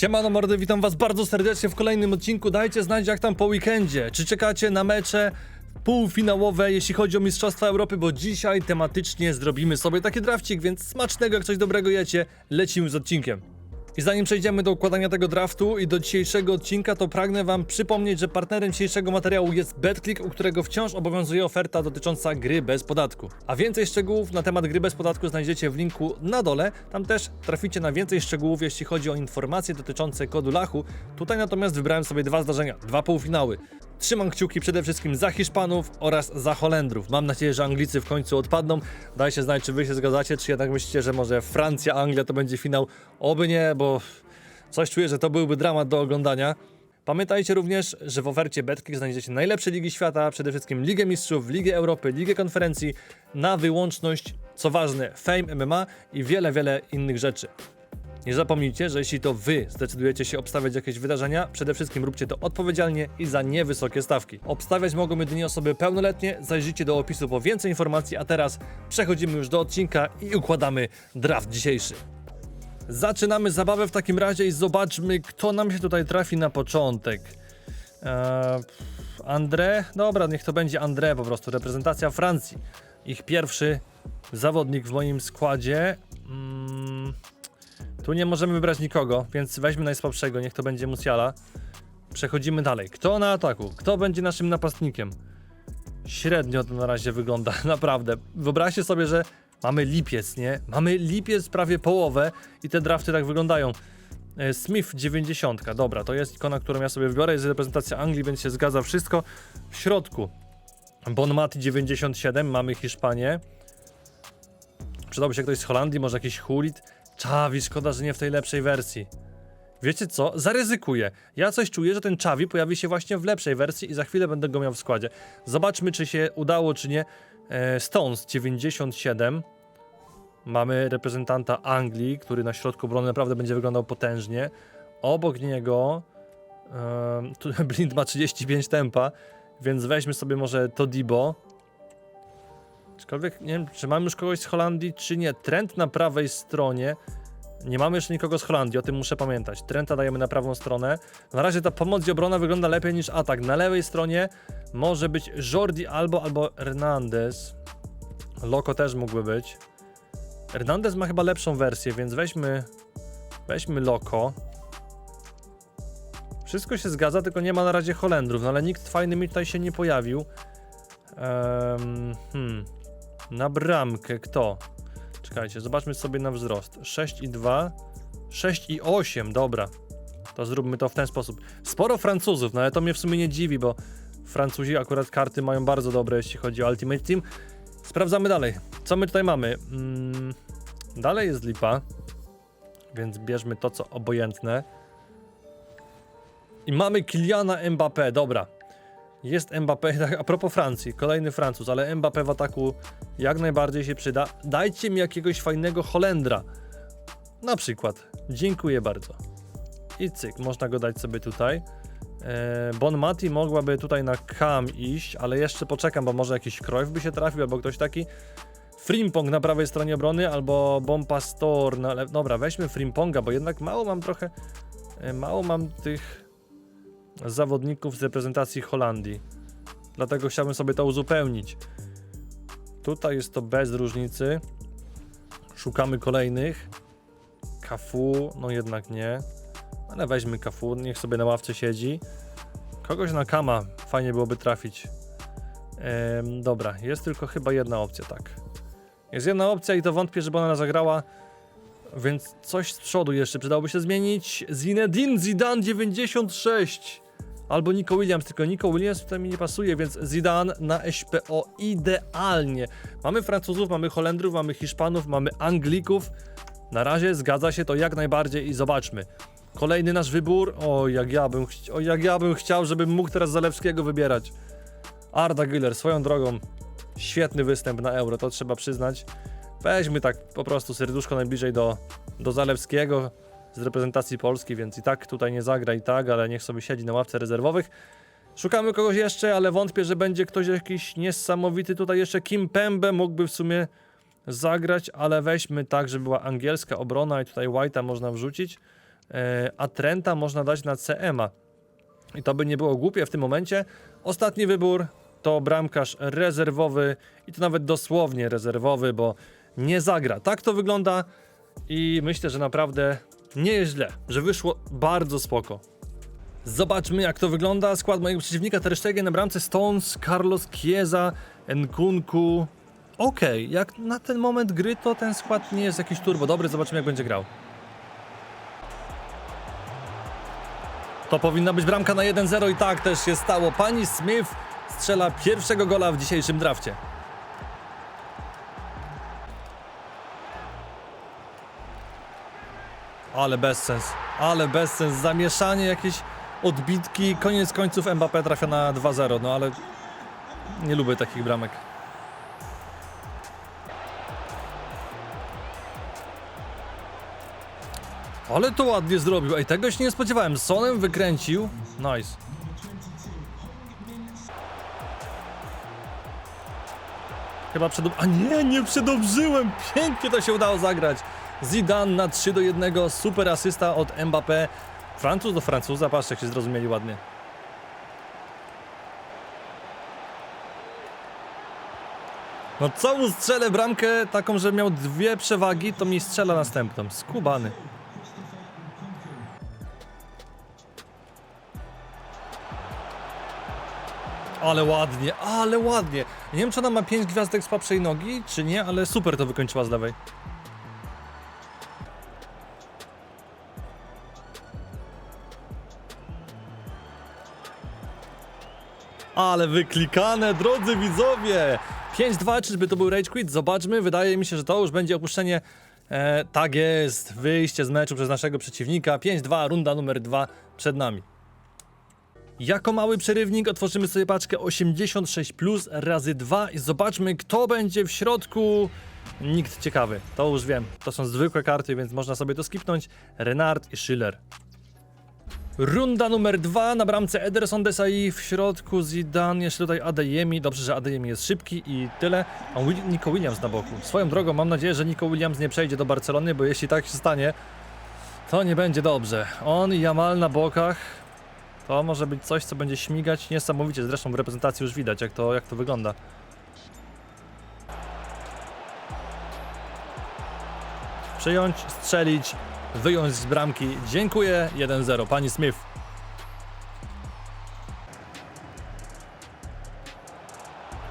Siemano mordy, witam was bardzo serdecznie w kolejnym odcinku. Dajcie znać jak tam po weekendzie. Czy czekacie na mecze półfinałowe, jeśli chodzi o Mistrzostwa Europy, bo dzisiaj tematycznie zrobimy sobie taki drafcik, więc smacznego, jak coś dobrego jecie, lecimy z odcinkiem. I zanim przejdziemy do układania tego draftu i do dzisiejszego odcinka, to pragnę wam przypomnieć, że partnerem dzisiejszego materiału jest BetClick, u którego wciąż obowiązuje oferta dotycząca gry bez podatku. A więcej szczegółów na temat gry bez podatku znajdziecie w linku na dole. Tam też traficie na więcej szczegółów, jeśli chodzi o informacje dotyczące kodu Lachu. Tutaj natomiast wybrałem sobie dwa zdarzenia, dwa półfinały. Trzymam kciuki przede wszystkim za Hiszpanów oraz za Holendrów. Mam nadzieję, że Anglicy w końcu odpadną. Dajcie znać, czy wy się zgadzacie, czy jednak myślicie, że może Francja, Anglia to będzie finał. Oby nie, bo coś czuję, że to byłby dramat do oglądania. Pamiętajcie również, że w ofercie Betclick znajdziecie najlepsze ligi świata, przede wszystkim Ligę Mistrzów, Ligę Europy, Ligę Konferencji, na wyłączność, co ważne, Fame MMA i wiele, wiele innych rzeczy. Nie zapomnijcie, że jeśli to wy zdecydujecie się obstawiać jakieś wydarzenia, przede wszystkim róbcie to odpowiedzialnie i za niewysokie stawki. Obstawiać mogą jedynie osoby pełnoletnie, zajrzyjcie do opisu po więcej informacji, a teraz przechodzimy już do odcinka i układamy draft dzisiejszy. Zaczynamy zabawę w takim razie i zobaczmy, kto nam się tutaj trafi na początek. Eee, André? Dobra, niech to będzie André po prostu, reprezentacja Francji. Ich pierwszy zawodnik w moim składzie. Mm, tu nie możemy wybrać nikogo, więc weźmy najsłabszego, niech to będzie Musiala. Przechodzimy dalej. Kto na ataku? Kto będzie naszym napastnikiem? Średnio to na razie wygląda, naprawdę. Wyobraźcie sobie, że mamy lipiec, nie? Mamy lipiec prawie połowę i te drafty tak wyglądają. E, Smith 90, dobra, to jest ikona, którą ja sobie wybiorę, jest reprezentacja Anglii, więc się zgadza wszystko. W środku Bonmati 97, mamy Hiszpanię. Przydałby się ktoś z Holandii, może jakiś Hulit. Czawi, szkoda, że nie w tej lepszej wersji. Wiecie co? Zaryzykuję. Ja coś czuję, że ten Czawi pojawi się właśnie w lepszej wersji i za chwilę będę go miał w składzie. Zobaczmy, czy się udało, czy nie. E, Stones 97. Mamy reprezentanta Anglii, który na środku obrony naprawdę będzie wyglądał potężnie. Obok niego tu Blind ma 35 tempa, więc weźmy sobie może Todibo. Aczkolwiek nie wiem, czy mamy już kogoś z Holandii, czy nie. Trend na prawej stronie. Nie mamy jeszcze nikogo z Holandii, o tym muszę pamiętać. Trenta dajemy na prawą stronę. Na razie ta pomoc i obrona wygląda lepiej niż atak. Na lewej stronie może być Jordi albo albo Hernandez. Loko też mógłby być. Hernandez ma chyba lepszą wersję, więc weźmy weźmy Loko. Wszystko się zgadza, tylko nie ma na razie Holendrów, no ale nikt fajny mi tutaj się nie pojawił. Em, hmm. Na bramkę kto? Czekajcie, zobaczmy sobie na wzrost. 6 i 2, 6 i 8, dobra. To zróbmy to w ten sposób. Sporo Francuzów, no ale to mnie w sumie nie dziwi, bo Francuzi akurat karty mają bardzo dobre, jeśli chodzi o Ultimate Team. Sprawdzamy dalej. Co my tutaj mamy? Mm, dalej jest lipa, więc bierzmy to, co obojętne. I mamy Kiliana Mbappé, dobra. Jest Mbappé, tak, a propos Francji, kolejny Francuz, ale Mbappé w ataku jak najbardziej się przyda. Dajcie mi jakiegoś fajnego Holendra. Na przykład. Dziękuję bardzo. I cyk, można go dać sobie tutaj. E, bon Mati mogłaby tutaj na Cam iść, ale jeszcze poczekam, bo może jakiś Cruyff by się trafił, albo ktoś taki. Frimpong na prawej stronie obrony, albo Bompastor na le... Dobra, weźmy Frimponga, bo jednak mało mam trochę... e, Mało mam tych zawodników z reprezentacji Holandii. Dlatego chciałbym sobie to uzupełnić. Tutaj jest to bez różnicy. Szukamy kolejnych. Kafu, no jednak nie. Ale weźmy Kafu, niech sobie na ławce siedzi. Kogoś na Kama fajnie byłoby trafić. Em, dobra, jest tylko chyba jedna opcja, tak. Jest jedna opcja i to wątpię, żeby ona zagrała. Więc coś z przodu jeszcze przydałoby się zmienić. Zinedine Zidane 96. Albo Nico Williams, tylko Nico Williams tutaj mi nie pasuje, więc Zidane na SPO idealnie. Mamy Francuzów, mamy Holendrów, mamy Hiszpanów, mamy Anglików. Na razie zgadza się to jak najbardziej i zobaczmy. Kolejny nasz wybór. O, jak ja bym, chci- o, jak ja bym chciał, żebym mógł teraz Zalewskiego wybierać. Arda Güler, swoją drogą. Świetny występ na Euro, to trzeba przyznać. Weźmy tak po prostu serduszko najbliżej do, do Zalewskiego z reprezentacji Polski, więc i tak tutaj nie zagra i tak, ale niech sobie siedzi na ławce rezerwowych. Szukamy kogoś jeszcze, ale wątpię, że będzie ktoś jakiś niesamowity. Tutaj jeszcze Kim Pembe mógłby w sumie zagrać, ale weźmy tak, żeby była angielska obrona i tutaj White'a można wrzucić. E, a Trenta można dać na CM-a. I to by nie było głupie w tym momencie. Ostatni wybór to bramkarz rezerwowy i to nawet dosłownie rezerwowy, bo nie zagra. Tak to wygląda i myślę, że naprawdę nie jest źle, że wyszło bardzo spoko. Zobaczmy jak to wygląda. Skład mojego przeciwnika Ter Stegen na bramce Stones, Carlos Chiesa, Nkunku. Okej, jak na ten moment gry to ten skład nie jest jakiś turbo dobry. Zobaczymy jak będzie grał. To powinna być bramka na 1-0 i tak też się stało. Pani Smith strzela pierwszego gola w dzisiejszym drafcie. Ale bezsens, ale bezsens. Zamieszanie, jakieś odbitki. Koniec końców Mbappé trafia na 2-0, no ale nie lubię takich bramek. Ale to ładnie zrobił. Ej, tego się nie spodziewałem. Sonem wykręcił. Nice. Chyba przedob... A nie, nie przedobrzyłem! Pięknie to się udało zagrać. Zidane na 3 do 1. Super asysta od Mbappé. Francuz do Francuza, patrzcie jak się zrozumieli ładnie. No co mu strzelę bramkę taką, że miał dwie przewagi, to mi strzela następną. Skubany. Ale ładnie, ale ładnie. Nie wiem, czy ona ma 5 gwiazdek z słabszej nogi, czy nie, ale super to wykończyła z lewej. Ale wyklikane, drodzy widzowie! 5-2, czyżby to był Rage Quit? Zobaczmy, wydaje mi się, że to już będzie opuszczenie. E, tak jest, wyjście z meczu przez naszego przeciwnika. 5-2, runda numer 2 przed nami. Jako mały przerywnik otworzymy sobie paczkę 86 plus razy 2 i zobaczmy kto będzie w środku. Nikt ciekawy, to już wiem. To są zwykłe karty, więc można sobie to skipnąć. Renard i Schiller. Runda numer 2 na bramce Ederson Desai, w środku Zidane, jeszcze tutaj Adeyemi. Dobrze, że Adeyemi jest szybki i tyle. A Nico Williams na boku. Swoją drogą mam nadzieję, że Nico Williams nie przejdzie do Barcelony, bo jeśli tak się stanie, to nie będzie dobrze. On i Jamal na bokach. To może być coś, co będzie śmigać niesamowicie. Zresztą w reprezentacji już widać, jak to, jak to wygląda. Przyjąć, strzelić, wyjąć z bramki. Dziękuję. 1-0. Pani Smith.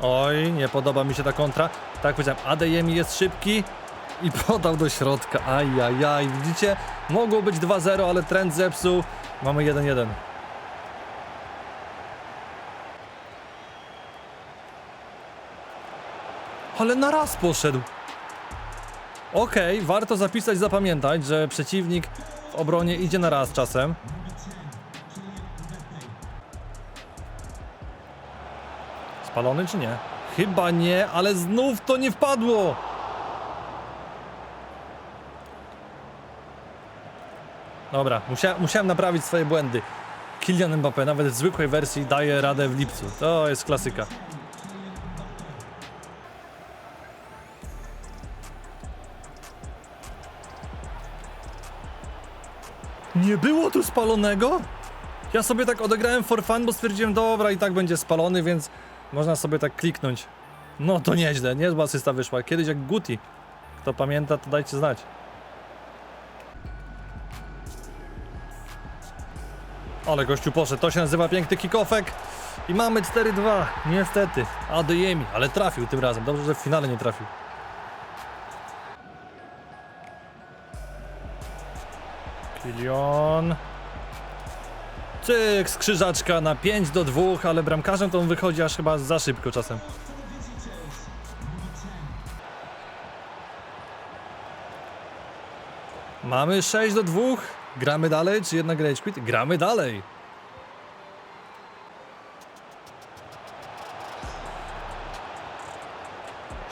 Oj, nie podoba mi się ta kontra. Tak powiedziałem, Adeyemi jest szybki i podał do środka. Ajajaj, widzicie? Mogło być 2-0, ale trend zepsuł. Mamy 1-1. Ale na raz poszedł. Okej, warto zapisać, zapamiętać, że przeciwnik w obronie idzie na raz czasem. Spalony czy nie? Chyba nie, ale znów to nie wpadło! Dobra, musia musiałem naprawić swoje błędy. Kylian Mbappé nawet w zwykłej wersji daje radę w lipcu. To jest klasyka. Nie było tu spalonego? Ja sobie tak odegrałem for fun, bo stwierdziłem, dobra, i tak będzie spalony, więc można sobie tak kliknąć. No to nieźle, niezła asysta wyszła. Kiedyś jak Guti. Kto pamięta, to dajcie znać. Ale gościu poszedł, to się nazywa piękny kikofek. I mamy 4-2, niestety. Adeyemi, ale trafił tym razem. Dobrze, że w finale nie trafił. Kilion. Cyk, skrzyżaczka na 5 do 2, ale bramkarzem to on wychodzi aż chyba za szybko czasem. Mamy 6 do 2. Gramy dalej, czy jednak rage quit? Gramy dalej.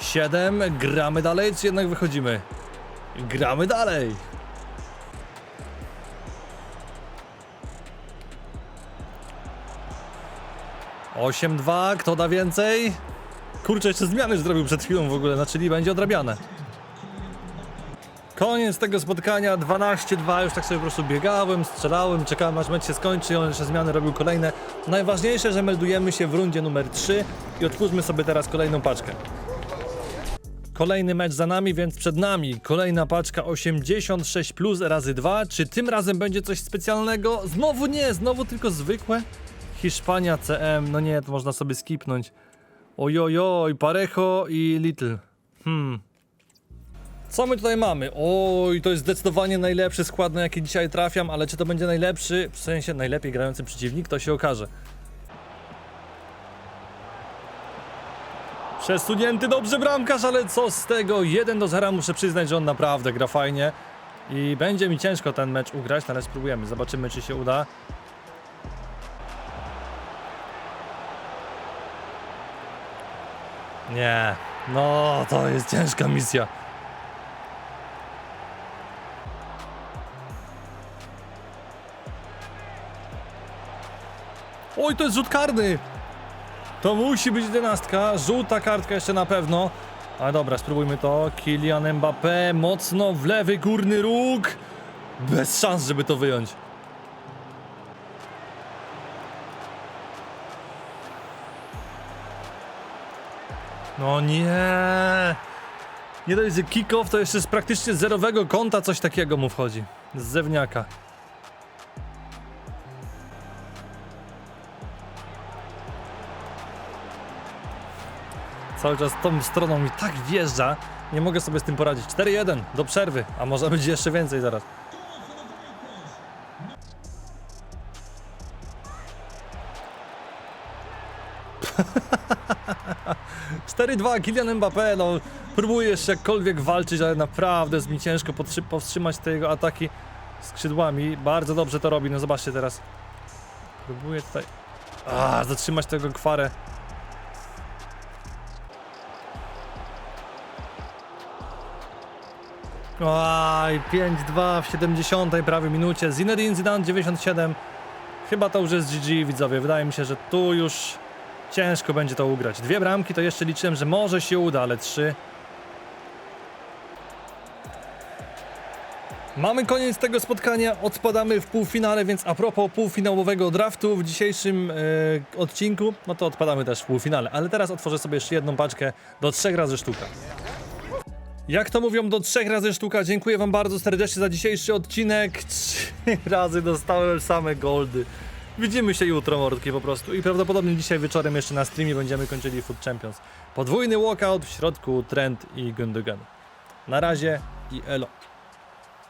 Siedem, gramy dalej, czy jednak wychodzimy? Gramy dalej. Osiem dwa, kto da więcej? Kurczę, jeszcze zmiany zrobił przed chwilą w ogóle, na czyli będzie odrabiane. Koniec tego spotkania, 12-2, już tak sobie po prostu biegałem, strzelałem, czekałem aż mecz się skończy i on jeszcze zmiany robił kolejne. Najważniejsze, że meldujemy się w rundzie numer 3 i otwórzmy sobie teraz kolejną paczkę. Kolejny mecz za nami, więc przed nami kolejna paczka 86 plus razy 2. Czy tym razem będzie coś specjalnego? Znowu nie, znowu tylko zwykłe. Hiszpania CM, no nie, to można sobie skipnąć. Ojojoj, Parejo i Little. Hmm. Co my tutaj mamy? Oj, to jest zdecydowanie najlepszy skład, na jaki dzisiaj trafiam, ale czy to będzie najlepszy, w sensie najlepiej grający przeciwnik, to się okaże. Przesunięty dobrze bramkarz, ale co z tego? 1 do 0 muszę przyznać, że on naprawdę gra fajnie. I będzie mi ciężko ten mecz ugrać, no ale spróbujemy. Zobaczymy, czy się uda. Nie, no to jest ciężka misja. Oj, to jest rzut karny! To musi być jedenastka, żółta kartka jeszcze na pewno. Ale dobra, spróbujmy to. Kylian Mbappé mocno w lewy górny róg. Bez szans, żeby to wyjąć. No nie. Nie dość, że kick-off to jeszcze z praktycznie zerowego kąta coś takiego mu wchodzi. Z zewniaka. Cały czas tą stroną mi tak wjeżdża. Nie mogę sobie z tym poradzić. 4-1 do przerwy, a może być jeszcze więcej zaraz. Cztery dwa, Kylian Mbappé, no próbuję jeszcze jakkolwiek walczyć, ale naprawdę jest mi ciężko powstrzymać te jego ataki skrzydłami. Bardzo dobrze to robi, no zobaczcie teraz. Próbuję tutaj... A, zatrzymać tego kwarę. Oj, 5-2 w 70 prawie minucie. Zinedine Zidane 97. Chyba to już jest GG, widzowie. Wydaje mi się, że tu już ciężko będzie to ugrać. Dwie bramki to jeszcze liczyłem, że może się uda, ale trzy. Mamy koniec tego spotkania, odpadamy w półfinale, więc a propos półfinałowego draftu w dzisiejszym e, odcinku, no to odpadamy też w półfinale. Ale teraz otworzę sobie jeszcze jedną paczkę do trzech razy sztuka. Jak to mówią, do trzech razy sztuka. Dziękuję wam bardzo serdecznie za dzisiejszy odcinek. Trzy razy dostałem same goldy. Widzimy się jutro, mordki, po prostu. I prawdopodobnie dzisiaj wieczorem jeszcze na streamie będziemy kończyli Food Champions. Podwójny walkout, w środku Trent i Gundogan. Na razie i elo.